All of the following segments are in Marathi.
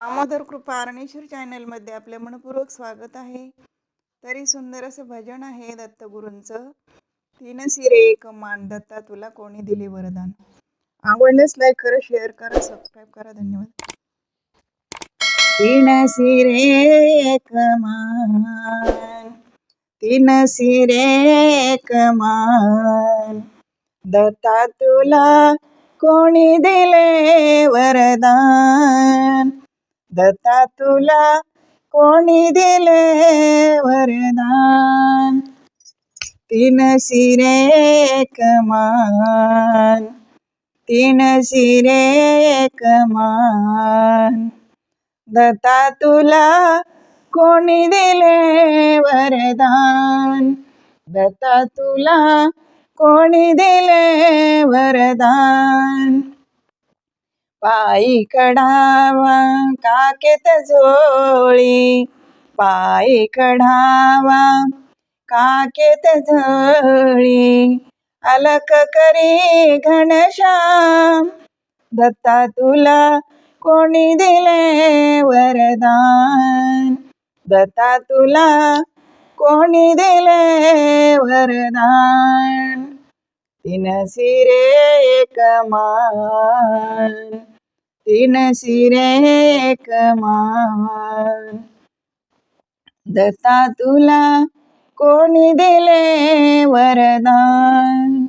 दामोदर कृपा अरणेश्वर चॅनलमध्ये आपले मनपूर्वक स्वागत आहे. तरी सुंदर असं भजन आहे दत्तगुरूंचं. तीन सिरे एक मान दत्ता तुला कोणी दिले वरदान? आवडल्यास लाईक करा शेअर करा सबस्क्राईब करा धन्यवाद. तीन सिरे एक मान तीन सिरे एक मान दत्ता तुला कोणी दिले वरदान? दत्ता तुला कोणी दिले वरदान? तीन शिरे एक मान. तीन शिरे एक मान. दत्ता तुला कोणी दिले वरदान? दत्ता तुला कोणी दिले वरदान? पायी कढावा काकेत झोळी. पायी कढावा काकेत झोळी. अलक करी घनश्याम दत्ता तुला कोणी दिले वरदान? दत्ता तुला कोणी दिले वरदान? तीन सिरे एक मान. तीन सिरे एक दत्ता तुला कोणी दिले वरदान?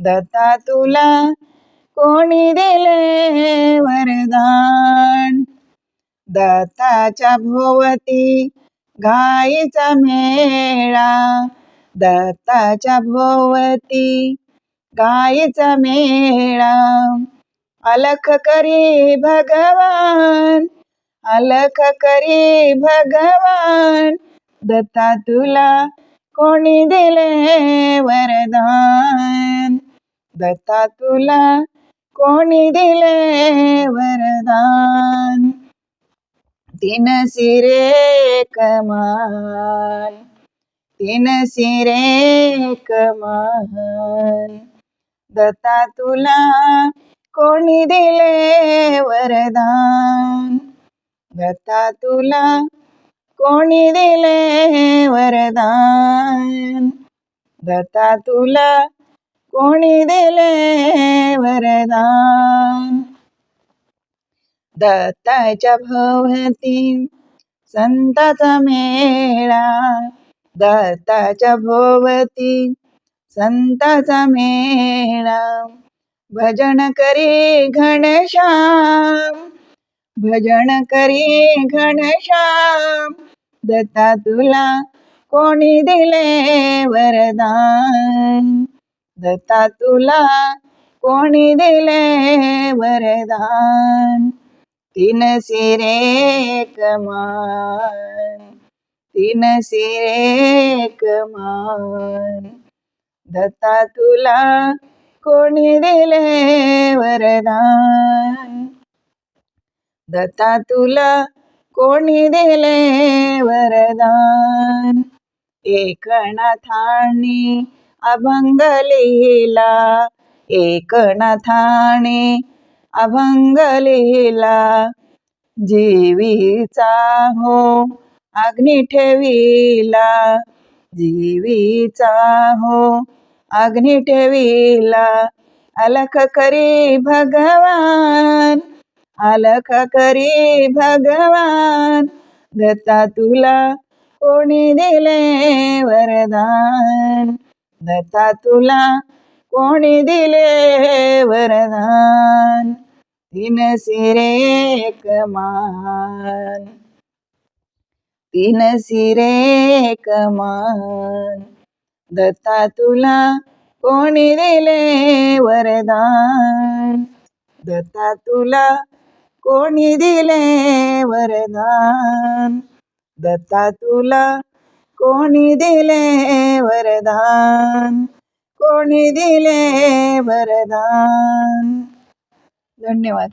दत्ता तुला कोणी दिले वरदान? दत्ताच्या भोवती घाईचा मेळा. दत्ताच्या भोवती गाईचा मेळा. अलख करी भगवान अलख करी भगवान दत्ता तुला कोणी दिले वरदान? दत्ता तुला कोणी दिले वरदान? तीन सिरे कमाल तीन सिरे कमाल दत्ता तुला कोणी दिले वरदान? दत्ता तुला कोणी दिले वरदान? दत्ता तुला कोणी दिले वरदान? दत्ताच्या भोवती संताचा मेळा दत्ताच्या भोवती संताचा मेळा. भजन करी घनश्याम भजन करी घनश्याम दत्ता तुला कोणी दिले वरदान? दत्ता तुला कोणी दिले वरदान? तीन सिरे कमान तीन सिरे कमान दत्ता तुला कोणी दिले वरदान? दत्ता तुला कोणी दिले वरदान? एक अभंग लिहिला. एक अभंग लिहिला. जीवीचा हो अग्नी ठेविला. जीवीचा हो अग्नी ठेविला. अलख करी भगवान अलख करी भगवान दत्ता तुला कोणी दिले वरदान? दत्ता तुला कोणी दिले वरदान? तीन सिरे एक मान. तीन सिरे एक मान. दत्ता तुला कोणी दिले वरदान? दत्ता तुला कोणी दिले वरदान? दत्ता तुला कोणी दिले वरदान? कोणी दिले वरदान? धन्यवाद.